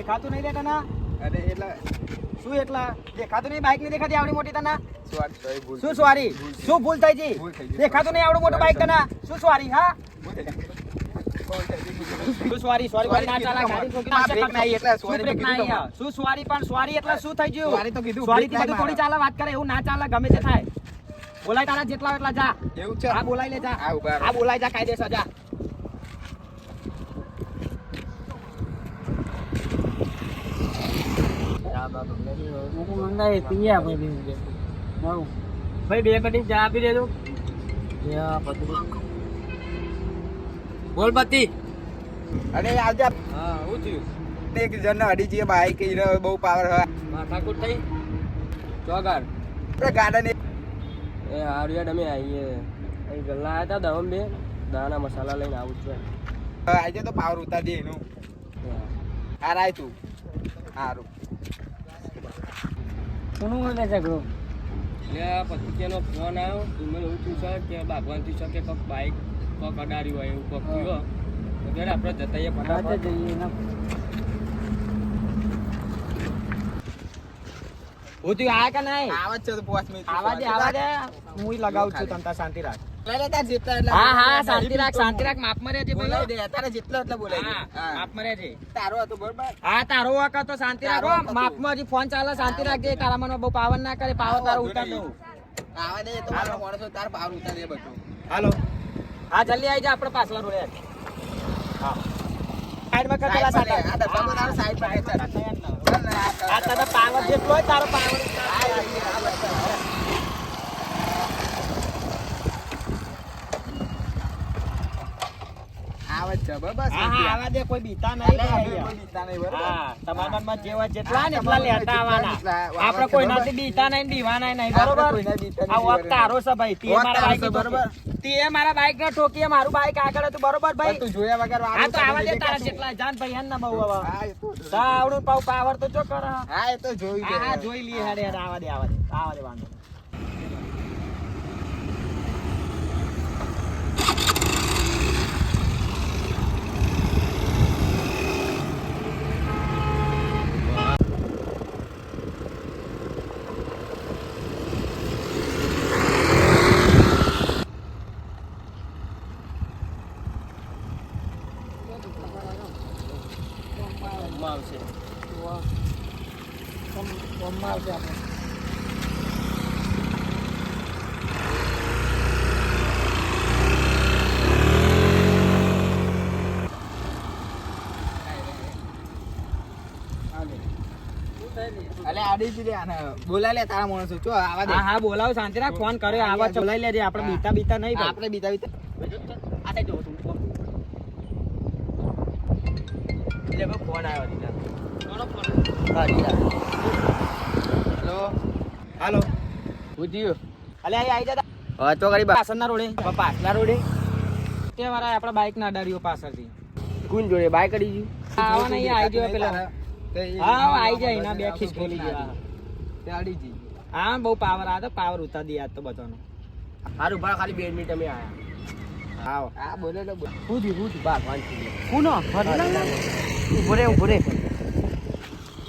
દેખાતું નહીં તને? અરે એટલે શું એટલા? દેખાતું નહીં? બાઈક નહીં દેખાતી આવડી મોટી તને? શું સોરી? શું ભૂલ થઈ ગઈ. દેખાતું નહીં આવડું મોટું બાઈક તને? શું સોરી હા. શું ના ચાલે ગાડી ઠોકી તમારે. બ્રેક નહીં એટલે શું બ્રેક નહીં શું સ્વારી પણ સ્વારી એટલે શું થઈ ગયું? સ્વારી તો કીધું, સ્વારી થી બધું થોડી ચાલે વાત કરે એવું ના ચાલે ગમે તે થાય. બોલાય તારા જેટલા એટલા જા. એવું છે? આ બોલાય લે જા. આ બોલાય જા કાયદેસર જા. ભાઈ બે કટિંગ ચા આપી દેજો. બોલ પતિ અરે આવજે. હા હું થયું? એક જણ અડી જઈએ બાઈક બહુ પાવર હોય. માથાકૂટ થઈ? ચોગાર. આપણે ગાર્ડન એ હારું યાર અમે આવીએ અહીં ગલ્લા આવ્યા હતા દવમ બે. દાણા મસાલા લઈને આવું છું આજે તો પાવર ઉતારી દે એનું હારાય રાય તું. સારું કોનું મને ઝઘડો? એટલે પછી તેનો ફોન આવ્યો મને એવું થયું છે કે ભગવાનથી છે કે કોઈક બાઈક કોક અડાડ્યું હોય એવું કોક થયું તો ત્યારે આપણે જતા જઈએ ફટાફટ જઈએ હું તું આ કે નહીં? આવાજ છે તો પાંચ મિનિટ આવાજ આવાજ. હું લગાવું છું તમતા શાંતિ રાખ. લે લે તાર જેટલા એટલા હા હા શાંતિ રાખ શાંતિ રાખ માપમાં રહેજે પેલો દે તારે જેટલા એટલા બોલાય દે. હા હા. રહેજે તારો હતો બરોબર. હા તારો વાક હતો શાંતિ તારો રાખો. વાંક હજી ફોન ચાલે શાંતિ રાખજે તારા મનમાં બહુ પાવર ના કરે પાવર તારો ઉતાર દઉં. આવા દે તો મારો માણસો તાર પાવર ઉતાર દે બધું. હાલો. હા જલ્દી આવી જા આપણે પાછલા રોડે. હા. સાટા. આ તારા આ પાવર જેટલો હોય પાવર આ એ, આ બસ, આ. આવે જ છે બરોબર હા હા આવા દે કોઈ બીતા નહીં અલે, ભાઈ અમે અહીંયા. કોઈ બીતા નહીં, બરોબર? તમારા મનમાં જે જેટલા ને એટલા લેતા આવવાના. આપણે કોઈ નથી બીતા નહીં બીવાના નહીં આપણે બરોબર? કોઈને બીતા નહીં, આ વખત તારો છે ભાઈ તે મારા બાઈક બરોબર? તે મારા બાઈક ને ઠોકીએ મારું બાઈક આગળ હતું બરોબર ભાઈ? તું જોયા વગર હા તો આવા દે તારા. જેટલા જાન ભાઈ હેન ના બહુ આવડું પાવ પાવર તો જો કર. હા હા, એ તો જોઈ લે હા જોઈ હેડે આવા દે આવા દે આવા દે વાંધો નહીં. આવશે અલે, આડી જ લે આને. બોલાય લે તારા માણસો. ચો આવા દે. હા હા શાંતિ રાખ ફોન કર્યો આવા બોલાવી લેજે આપણે બીતા બીતા નહીં. આપણે બીતા બીતા. આ સાઈડ તું. ફોન આવ્યો દીધા. હા, હેલો. હાલો. અલે તો ગરીબ પાછળના રોડે. તે વાળા આપણા બાઈક ના અડાડ્યો પાછળથી. કોણ જોડે બાઈક અડી ગયું. આવા ને અહીંયા આવી ગયો પેલા. હા આવી જાય એના બે ખીસ ખોલી ગયા તે અડી હા બહુ પાવર આ તો પાવર ઉતાર દે આજ તો બધાનો. હારું ભા ખાલી બે મિનિટ અમે આયા. આવો. હા બોલે તો હું થયું હું કુનો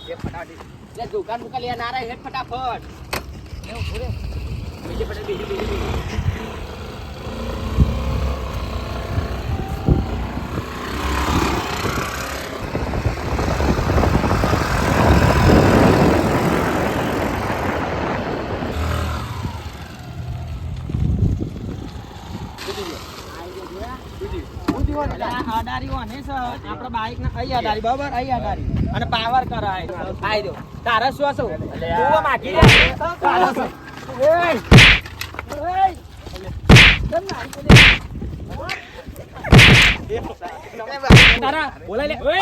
એ ફટાફટ. લે દુકાન મુકા લે નારા હેડ ફટાફટ. લે ઊભો રે. બીજે પડે બીજે બીજે બીજે એટલે છે આપણે બાઈક ને અહીં અડારી બરાબર? અહીં અડારી અને પાવર કરાય આઈ દો. તારે શું શું તું માગી લે. તારે શું? એય! એય! કેમ? તારા લે. ઓય!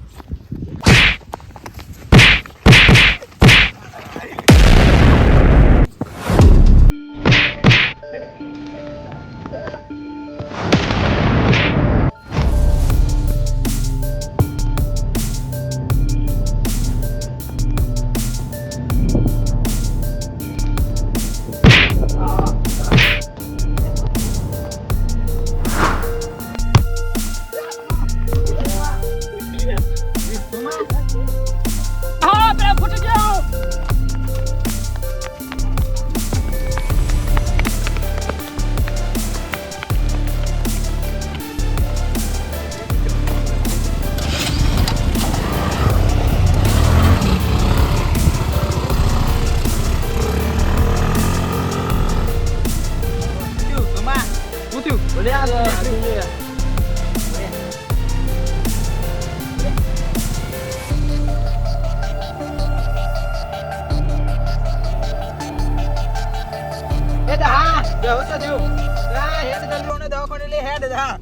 એ તો હા બેહું તો થયું. હા, હેડ જલ્દી ઓને દવાખાને લઈ હેડ હા.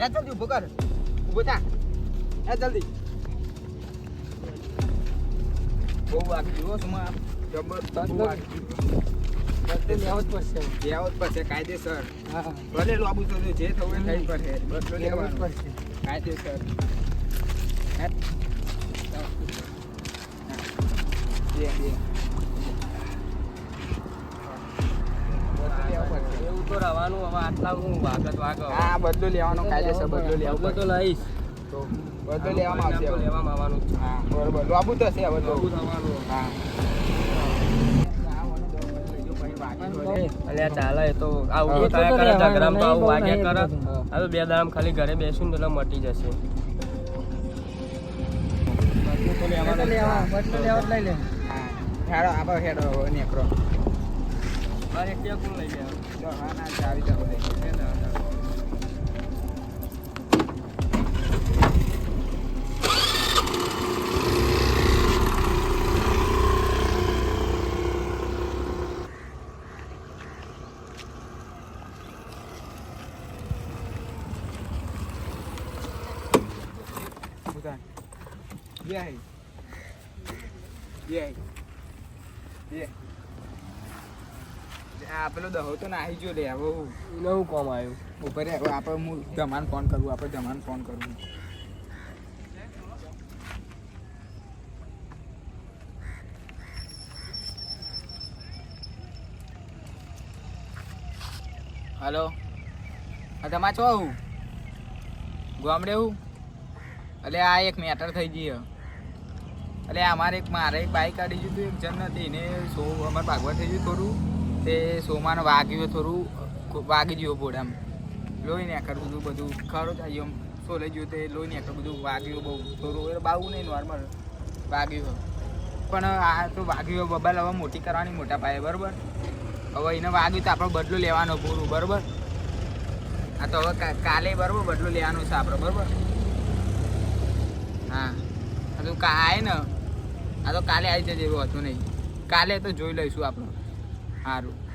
હેડ જલ્દી ઊભો કર. ઊભો થા. હેડ જલ્દી. બહુ વાગી જુઓ સુમા. જબરદસ્ત. બધું લેવું જ પડશે લેવો જ પડશે કાયદેસર હા ભલે લાંબુ તો જે થવું થઈ પડશે કાયદેસર હેડ. બે, બે. બદલો લેવો. એવું તો રહેવાનું હવે આટલા હું વાગત વાગ હા બદલો લેવાનું કાયદેસર બદલો પડશે. લઈશ તો બદલો લેવામાં આવશે લેવામાં આવવાનું. હા બરોબર લાબુ હશે હવે હા અલ્યા ચાલે તો આવું. તો કરે ઝઘડામાં તો આવું વાગ્યા કરે તો બે દામ ખાલી ઘરે બેસું તો એટલે મટી જશે હેડો નીકળો હવે કોણ લઈ ના ચાવી જાવ લઈ ઉતાર. બે આ પેલો દહો તો નાહી જો લે હવે હું કોમ આવ્યું? ઉપર હવે આપણે હું જમાન ફોન કરું આપણે જમાન ફોન કરું. હલો? હા તમા છો હું ગામડે હું એટલે આ એક મેટર થઈ ગઈ એટલે અમારે એક મારે એક બાઈક કાઢી ગયું એક જણ નથી એને સો અમારે ભાગવત થઈ ગયું થોડું. તે શોમાં વાગ્યું થોડું વાગી ગયું બોડામ લોહી નાખર બધું બધું ખરો થાય એમ લઈ ગયું તે લોહી નાખર બધું વાગ્યું બહુ. થોડું એટલે બાવું નહીં નોર્મલ વાગ્યું પણ આ તો વાગ્યું, બબાલ હવે મોટી કરવાની મોટા પાયે, બરાબર? હવે એને વાગ્યું તો આપણે બદલો લેવાનો પૂરું, બરાબર? આ તો હવે કાલે બરાબર બદલો લેવાનો છે આપણે, બરાબર? હા. આ તો કા આય ને. આ તો કાલે આવી જજે એવું હતું નહીં. કાલે તો જોઈ લઈશું આપણું. સારું